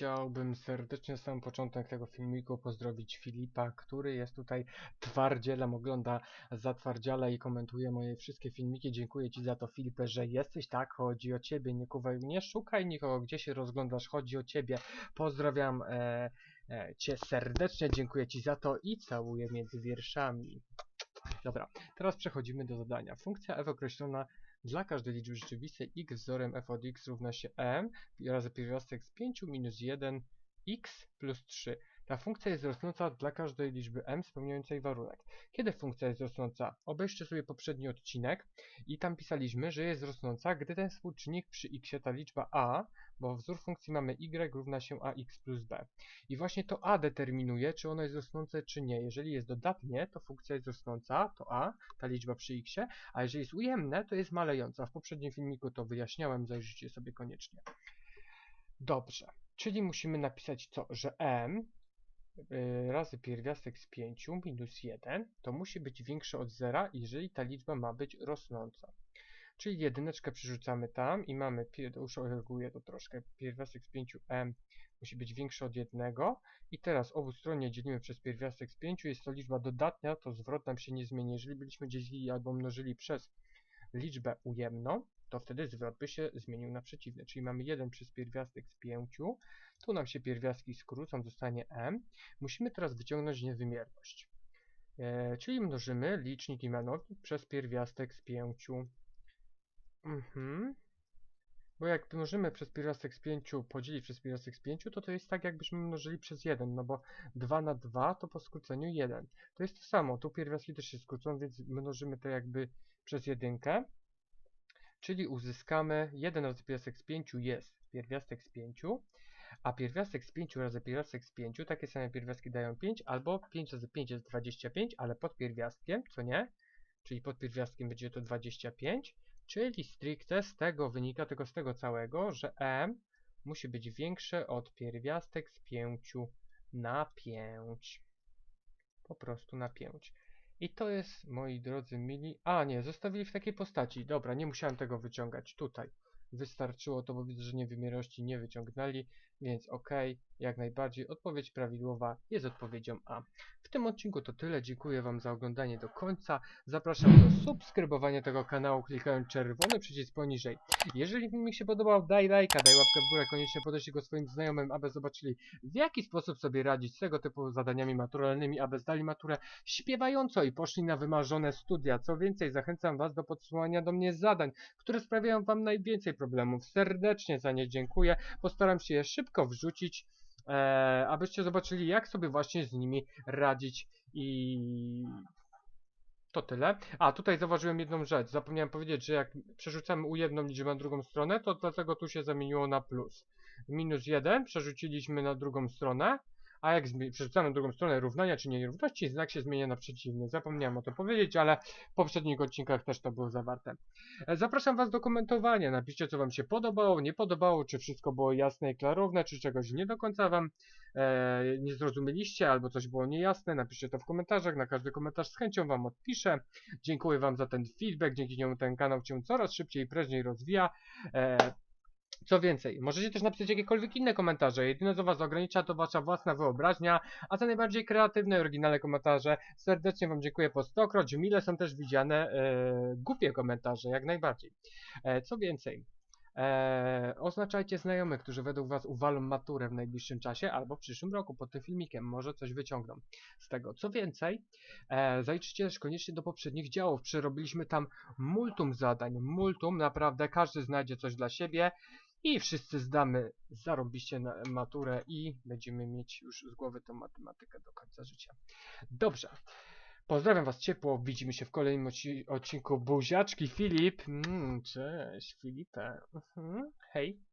chciałbym serdecznie na sam początek tego filmiku pozdrowić Filipa, który jest tutaj twardzielem, ogląda zatwardziale i komentuje moje wszystkie filmiki. Dziękuję Ci za to Filipie, że jesteś, tak, chodzi o Ciebie, nie kuwaj, nie szukaj nikogo, gdzie się rozglądasz, chodzi o Ciebie. Pozdrawiam e, e, Cię serdecznie, dziękuję Ci za to i całuję między wierszami. Dobra, teraz przechodzimy do zadania. Funkcja f określona dla każdej liczby rzeczywistej x wzorem f od x równa się m razy pierwiastek z 5 minus 1 x plus 3. Ta funkcja jest rosnąca dla każdej liczby m spełniającej warunek. Kiedy funkcja jest rosnąca? Obejrzcie sobie poprzedni odcinek i tam pisaliśmy, że jest rosnąca, gdy ten współczynnik przy x, ta liczba a, bo wzór funkcji mamy y równa się ax plus b. I właśnie to a determinuje, czy ono jest rosnące, czy nie. Jeżeli jest dodatnie, to funkcja jest rosnąca, to a, ta liczba przy x, a jeżeli jest ujemne, to jest malejąca. W poprzednim filmiku to wyjaśniałem, zajrzyjcie sobie koniecznie. Dobrze, czyli musimy napisać co? Że m razy pierwiastek z 5 minus 1 to musi być większe od zera, jeżeli ta liczba ma być rosnąca. Czyli jedyneczkę przerzucamy tam i mamy, już reaguję to troszkę, pierwiastek z 5m musi być większy od 1 i teraz obustronnie dzielimy przez pierwiastek z 5, jest to liczba dodatnia, to zwrot nam się nie zmieni. Jeżeli byliśmy dzielili albo mnożyli przez liczbę ujemną, to wtedy zwrot by się zmienił na przeciwny, czyli mamy 1 przez pierwiastek z 5, tu nam się pierwiastki skrócą, zostanie m. Musimy teraz wyciągnąć niewymierność, e, czyli mnożymy licznik i mianownik przez pierwiastek z 5. Mhm. Bo jak mnożymy przez pierwiastek z 5 podzielić przez pierwiastek z 5, to to jest tak jakbyśmy mnożyli przez 1, no bo 2 na 2 to po skróceniu 1. To jest to samo, tu pierwiastki też się skrócą, więc mnożymy to jakby przez 1. Czyli uzyskamy 1 razy pierwiastek z 5 jest pierwiastek z 5, a pierwiastek z 5 razy pierwiastek z 5, takie same pierwiastki dają 5, albo 5 razy 5 jest 25, ale pod pierwiastkiem, co nie? Czyli pod pierwiastkiem będzie to 25, Czyli stricte z tego wynika, tylko z tego całego, że m musi być większe od pierwiastek z 5 na 5. Po prostu na 5. I to jest, moi drodzy mili... A, nie, zostawili w takiej postaci. Dobra, nie musiałem tego wyciągać. Tutaj. Wystarczyło to, bo widzę, że niewymierności nie wyciągnęli, więc ok, jak najbardziej. Odpowiedź prawidłowa jest odpowiedzią A. W tym odcinku to tyle. Dziękuję Wam za oglądanie do końca. Zapraszam do subskrybowania tego kanału, klikając czerwony przycisk poniżej. Jeżeli filmik się podobał, daj lajka, daj łapkę w górę, koniecznie podeślij go swoim znajomym, aby zobaczyli w jaki sposób sobie radzić z tego typu zadaniami maturalnymi, aby zdali maturę śpiewająco i poszli na wymarzone studia. Co więcej, zachęcam Was do podsyłania do mnie zadań, które sprawiają Wam najwięcej problemów. Serdecznie za nie dziękuję. Postaram się je szybko wrzucić, e, abyście zobaczyli, jak sobie właśnie z nimi radzić i to tyle. A, tutaj zauważyłem jedną rzecz. Zapomniałem powiedzieć, że jak przerzucamy u jedną liczbę na drugą stronę, to dlatego tu się zamieniło na plus. Minus 1 przerzuciliśmy na drugą stronę, a jak przerzucamy drugą stronę równania czy nierówności, znak się zmienia na przeciwny. Zapomniałem o tym powiedzieć, ale w poprzednich odcinkach też to było zawarte. E, zapraszam Was do komentowania. Napiszcie, co Wam się podobało, nie podobało, czy wszystko było jasne i klarowne, czy czegoś nie do końca Wam e, nie zrozumieliście, albo coś było niejasne. Napiszcie to w komentarzach. Na każdy komentarz z chęcią Wam odpiszę. Dziękuję Wam za ten feedback. Dzięki niemu ten kanał się coraz szybciej i prężniej rozwija. E, co więcej, możecie też napisać jakiekolwiek inne komentarze. Jedyne co was ogranicza to wasza własna wyobraźnia, a za najbardziej kreatywne i oryginalne komentarze serdecznie wam dziękuję po stokroć. Mile są też widziane e, głupie komentarze, jak najbardziej. E, co więcej, e, oznaczajcie znajomych, którzy według was uwalą maturę w najbliższym czasie albo w przyszłym roku pod tym filmikiem. Może coś wyciągną z tego. Co więcej, e, zajrzyjcie też koniecznie do poprzednich działów. Przerobiliśmy tam multum zadań. Multum, naprawdę każdy znajdzie coś dla siebie. I wszyscy zdamy zarobiście maturę i będziemy mieć już z głowy tą matematykę do końca życia. Dobrze. Pozdrawiam Was ciepło. Widzimy się w kolejnym odcinku Buziaczki Filip. Mm, cześć Filipę. Mhm. Hej.